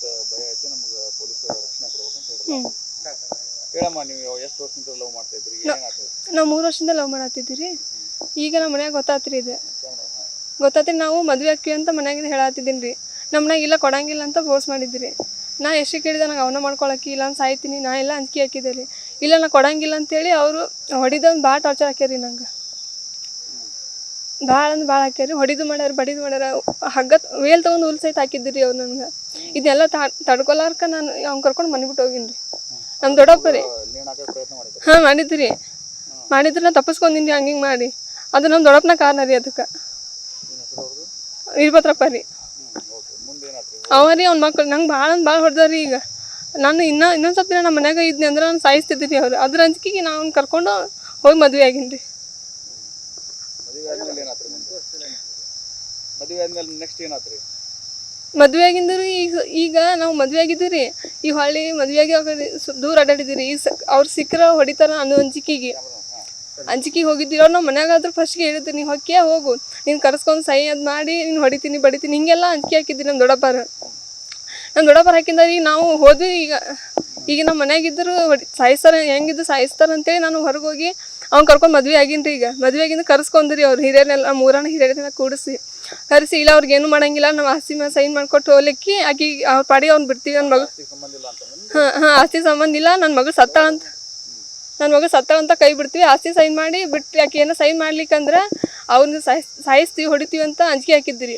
ಅಂತ ಭಯ ಐತಿ ನಮ್ಗೆ ಪೊಲೀಸರು ರಕ್ಷಣೆ ಕೊಡ್ಬೇಕಂತ ಹೇಳಿದ್ರು. ಹೇಳಮ್ಮ ನೀವು ಎಷ್ಟು ವರ್ಷದಿಂದ ಲವ್ ಮಾಡ್ತಾ ಇದ್ರಿ ಏನಾಗ್ತದೆ ನಾವು ಮೂರು ವರ್ಷದಿಂದ ಲವ್ ಮಾಡತ್ತಿದ್ದೀರಿ ಈಗ ನಮ್ಮ ಮನ್ಯಾಗ ಗೊತ್ತಾತ್ರಿ ಇದು. ಗೊತ್ತಾತ್ರಿ ನಾವು ಮದುವೆ ಅಕ್ಕಿ ಅಂತ ಮನ್ಯಾಗಿಂದ ಹೇಳತ್ತಿದ್ದೀನಿ ರೀ ನಮ್ಮ ಮನ್ಯಾಗ ಇಲ್ಲ ಕೊಡಂಗಿಲ್ಲ ಅಂತ ಫೋರ್ಸ್ ಮಾಡಿದ್ರಿ ನಾ ಎಷ್ಟು ಕೇಳಿದೆ ನಂಗೆ ಅವನ ಮಾಡ್ಕೊಳಕ್ಕೆ ಇಲ್ಲ ಅಂತ ಸಾಯ್ತೀನಿ ನಾ ಇಲ್ಲ ಅಂಜಿಕೆ ಹಾಕಿದೆ ರೀ ಇಲ್ಲ ನಾ ಕೊಡಂಗಿಲ್ಲ ಅಂತೇಳಿ ಅವರು ಹೊಡಿದೊಂದು ಭಾಳ ಟಾರ್ಚರ್ ಹಾಕ್ಯಾರಿ ನಂಗೆ. ಭಾಳ ಅಂದ್ರೆ ಭಾಳ ಹಾಕ್ಯಾರಿ ಹೊಡಿದು ಮಾಡ್ಯಾರ, ಬಡಿದು ಮಾಡ್ಯಾರ. ಹಗ್ಗ ವೇಲ್ ತೊಗೊಂಡು ಹುಲ್ ಸಹಿತ ಹಾಕಿದ್ರಿ ಅವ್ರು ನನಗೆ. ಇದನ್ನೆಲ್ಲ ತಡ್ಕೊಲಾರ್ಕ ನಾನು ಅವ್ನು ಕರ್ಕೊಂಡು ಮನೆ ಬಿಟ್ಟು ಹೋಗಿನಿ ರೀ ನಮ್ಮ ದೊಡ್ಡಪ್ಪ ರೀ ಹಾಂ, ಮಾಡಿದ್ರಿ. ಮಾಡಿದ್ರೆ ನಾ ತಪ್ಪಿಸ್ಕೊಂಡಿನಿ ಹಂಗೆ ಹಿಂಗೆ ಮಾಡಿ. ಅದು ನಮ್ಮ ದೊಡ್ಡಪ್ಪನ ಕಾರಣ ರೀ ಅದಕ್ಕೆ ವೀರಭದ್ರಪ್ಪ ರೀ. ಅವ ರೀ ಅವ್ನ ಮಕ್ಳು. ನಂಗೆ ಭಾಳ ಅಂದ್ರೆ ಭಾಳ ಹೊಡೆದಾರಿ ಈಗ. ನಾನು ಇನ್ನ, ಇನ್ನೊಂದು ಸ್ವಲ್ಪ ದಿನ ನಮ್ಮ ಮನ್ಯಾಗ ಇದ್ನಿ ಅಂದ್ರೆ ನಾನು ಸಾಯಿಸ್ತಿದ್ದೀನಿ ಅವ್ರು. ಅದ್ರ ಅಂಜಿಕೆಗೆ ನಾವು ಅವ್ನ ಕರ್ಕೊಂಡು ಹೋಗಿ ಮದುವೆ ಆಗಿನಿ ರೀ ಮದುವೆ ಮದುವೆ ಆಗಿಂದ್ರು ಈಗ ಈಗ ನಾವು ಮದ್ವೆ ಆಗಿದ್ದೀರಿ. ಈ ಹೊಳ್ಳಿ ಮದ್ವೆ ಆಗಿ ದೂರ ಸ ಅವ್ರು ಸಿಕ್ಕರ ಹೊಡಿತಾರ ಅನ್ನೋ ಅಂಜಿಕೆಗೆ. ಅಂಜಿಕೆಗೆ ಹೋಗಿದ್ದೀರಿ. ಅವ್ರು ನಮ್ಮ ಮನ್ಯಾಗಾದ್ರೂ ಫಸ್ಟ್ಗೆ ಹೇಳಿದ್ರಿ ನೀವು ಹೊಕ್ಕೆ ಹೋಗು. ನೀನು ಕರೆಸ್ಕೊಂಡು ಸೈ ಅದು ಮಾಡಿ, ನೀನು ಹೊಡಿತೀನಿ, ಬಡಿತೀನಿ. ಹಿಂಗೆಲ್ಲ ಅಂಜಿಕೆ ಹಾಕಿದ್ರಿ ನಮ್ಮ ದೊಡ್ಡಪ್ಪರ. ನಮ್ಮ ದೊಡ್ಡಪ್ಪರ ಹಾಕಿಂದ ನಾವು ಹೋದ್ವಿ ಈಗ. ಈಗ ನಮ್ಮ ಮನ್ಯಾಗಿದ್ರು ಹೊಡಿ ಸಾಯಿಸ್ತಾರ ಹೆಂಗಿದ್ದು ಸಾಯಿಸ್ತಾರ ಅಂತೇಳಿ ನಾನು ಹೊರಗೆ ಹೋಗಿ ಅವ್ನು ಕರ್ಕೊಂಡು ಮದ್ವೆ ಆಗಿನ ಈಗ. ಮದುವೆ ಆಗಿಂದ ಕರೆಸ್ಕೊಂಡ್ರಿ ಅವ್ರು ಹಿರಿಯರನ್ನೆಲ್ಲ ಮೂರಣ್ಣ ಹಿರಿಯರನ್ನೆಲ್ಲ ಕೂಡಿಸಿ. ಕರೆಸಿ, ಇಲ್ಲ ಅವ್ರಿಗೆ ಏನು ಮಾಡಂಗಿಲ್ಲ ನಮ್ಮ ಆಸ್ತಿ ಸೈನ್ ಮಾಡ್ಕೊಟ್ಟು ಹೋಗ್ಲಿಕ್ಕೆ ಆಕಿ ಅವ್ರ ಪಾಡಿ ಅವ್ನು ಬಿಡ್ತೀವಿ ನನ್ನ ಮಗಳು. ಹಾಂ ಹಾಂ, ಆಸ್ತಿ ಸಂಬಂಧ ಇಲ್ಲ ನನ್ನ ಮಗಳು ಸತ್ತಾಳಂತ ನನ್ನ ಮಗಳು ಸತ್ತಾಳಂತ ಕೈ ಬಿಡ್ತೀವಿ, ಆಸ್ತಿ ಸೈನ್ ಮಾಡಿ ಬಿಟ್ಟು ಆಕೆ ಏನೋ ಸೈನ್ ಮಾಡ್ಲಿಕ್ಕಂದ್ರೆ ಅವ್ರನ್ನ ಸಾಯಿಸ್, ಸಾಯಿಸ್ತೀವಿ, ಹೊಡಿತೀವಿ ಅಂತ ಅಂಜಿಕೆ ಹಾಕಿದ್ರಿ